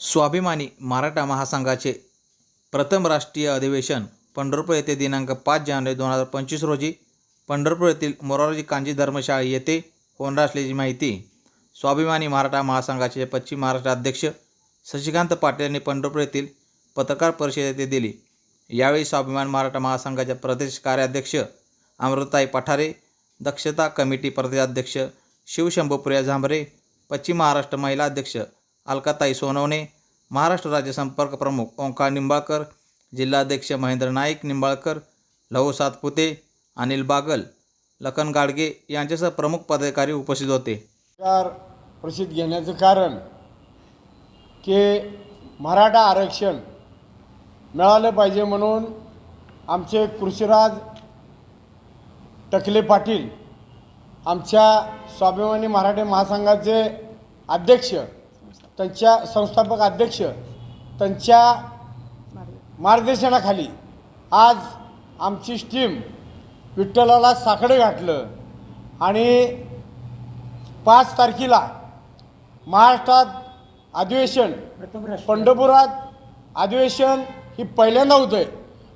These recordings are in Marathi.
स्वाभिमानी मराठा महासंघाचे प्रथम राष्ट्रीय अधिवेशन पंढरपूर येथे दिनांक पाच जानेवारी दोन हजार पंचवीस रोजी पंढरपूर येथील मोरारजी कांजी धर्मशाळा येथे होणार असल्याची माहिती स्वाभिमानी मराठा महासंघाचे पश्चिम महाराष्ट्र अध्यक्ष शशिकांत पाटील यांनी पंढरपूर येथील पत्रकार परिषदेत येथे दिली. यावेळी स्वाभिमान मराठा महासंघाच्या प्रदेश कार्याध्यक्ष अमृताई पठारे दक्षता कमिटी प्रदेशाध्यक्ष शिवशंभूप्रिया झांबरे पश्चिम महाराष्ट्र महिला अध्यक्ष अलकाताई सोनवणे महाराष्ट्र राज्य संपर्क प्रमुख ओंकार निंबाळकर जिल्हाध्यक्ष महेंद्र नाईक निंबाळकर लहू सातपुते अनिल बागल लखन गाडगे यांच्यासह प्रमुख पदाधिकारी उपस्थित होते. पत्रकार प्रसिद्ध घेण्याचं कारण की मराठा आरक्षण मिळालं पाहिजे म्हणून आमचे कृषीराज टकले पाटील आमच्या स्वाभिमानी मराठी महासंघाचे अध्यक्ष त्यांच्या संस्थापक अध्यक्ष त्यांच्या मार्गदर्शनाखाली आज आमची टीम विठ्ठलाला साकडं घातलं आणि पाच तारखेला महाराष्ट्रात अधिवेशन पंढरपुरात अधिवेशन ही पहिल्यांदा होतंय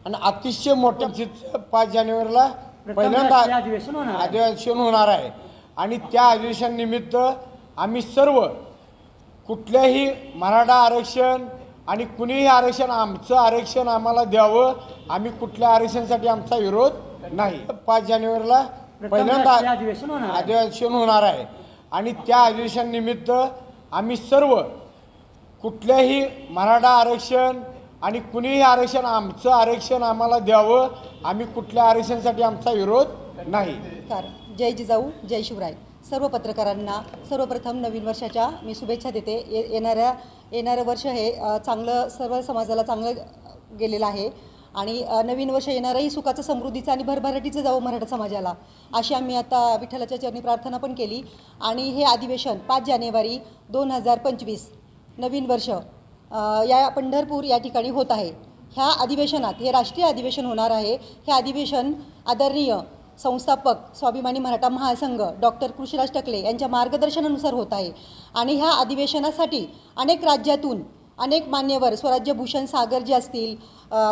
आणि अतिशय मोठं चित्र पाच जानेवारीला पहिल्यांदा अधिवेशन होणार आहे. अधिवेशन होणार आहे आणि त्या अधिवेशन निमित्त आम्ही सर्व कुठल्याही मराठा आरक्षण आणि कुणीही आरक्षण आमचं आरक्षण आम्हाला द्यावं. आम्ही कुठल्या आरक्षणासाठी आमचा विरोध नाही. पाच जानेवारीला पहिल्यांदा अधिवेशन होणार आहे. अधिवेशन होणार आहे. आणि त्या अधिवेशन निमित्त आम्ही सर्व कुठल्याही मराठा आरक्षण आणि कुणीही आरक्षण आमचं आरक्षण आम्हाला द्यावं. आम्ही कुठल्या आरक्षणासाठी आमचा विरोध नाही. जय जिजाऊ जय शिवराय. सर्व पत्रकारांना सर्वप्रथम नवीन वर्षाच्या मी शुभेच्छा देते. ये येणाऱ्या येणारं वर्ष हे चांगलं सर्व समाजाला चांगलं गेलेलं आहे. आणि नवीन वर्ष येणारंही सुखाचं समृद्धीचं आणि भरभराटीचं जावं मराठा समाजाला अशी आम्ही आता विठ्ठलाच्या चरणी प्रार्थना पण केली. आणि हे अधिवेशन पाच जानेवारी दोन हजार पंचवीस नवीन वर्ष या पंढरपूर या ठिकाणी होत आहे. ह्या अधिवेशनात हे राष्ट्रीय अधिवेशन होणार आहे. हे अधिवेशन आदरणीय संस्थापक स्वाभिमानी मराठा महासंघ डॉक्टर कृषीराज टकले यांच्या मार्गदर्शनानुसार होत आहे. आणि ह्या अधिवेशनासाठी अनेक राज्यातून अनेक मान्यवर स्वराज्य भूषण सागर जे असतील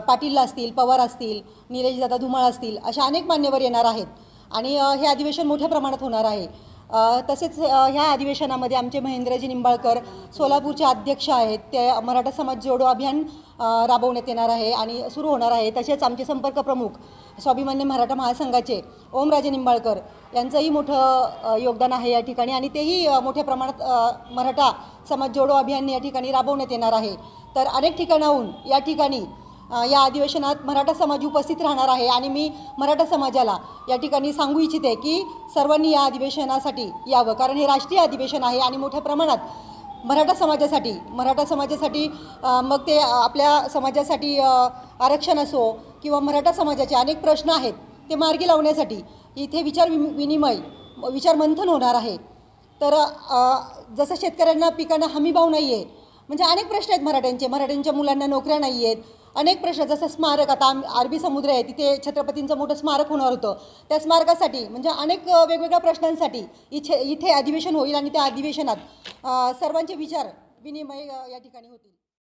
पाटील असतील पवार असतील नीरजदादा धुमाळ असतील अशा अनेक मान्यवर येणार आहेत. आणि हे अधिवेशन मोठ्या प्रमाणात होणार आहे. तसेच ह्या अधिवेशनामध्ये आमचे महेंद्रजी निंबाळकर सोलापूरचे अध्यक्ष आहेत. ते मराठा समाज जोडो अभियान राबवण्यात येणार आहे आणि सुरू होणार आहे. तसेच आमचे संपर्क प्रमुख स्वाभिमान्य मराठा महासंघाचे ओमराजे निंबाळकर यांचंही मोठं योगदान आहे या ठिकाणी आणि तेही मोठ्या प्रमाणात मराठा समाज जोडो अभियान या ठिकाणी राबवण्यात येणार आहे. तर अनेक ठिकाणाहून या ठिकाणी या अधिवेशनात मराठा समाज उपस्थित राहणार आहे आणि मी मराठा समाजाला या ठिकाणी सांगू इच्छिते की सर्वांनी या अधिवेशनासाठी यावं. कारण हे राष्ट्रीय अधिवेशन आहे आणि मोठ्या प्रमाणात मराठा समाजासाठी मराठा समाजासाठी मग ते आपल्या समाजासाठी आरक्षण असो किंवा मराठा समाजाचे अनेक प्रश्न आहेत ते मार्गी लावण्यासाठी इथे विचार विनिमय विचार मंथन होणार आहे. तर जसं शेतकऱ्यांना पिकांना हमीभाव नाही आहे म्हणजे अनेक प्रश्न आहेत मराठ्यांचे. मराठ्यांच्या मुलांना नोकऱ्या नाही आहेत अनेक प्रश्न जसं स्मारक आता आम अरबी समुद्र आहे तिथे छत्रपतींचं मोठं स्मारक होणार होतं. त्या स्मारकासाठी म्हणजे अनेक वेगवेगळ्या प्रश्नांसाठी इथे इथे अधिवेशन होईल आणि त्या अधिवेशनात सर्वांचे विचार विनिमय या ठिकाणी होतील.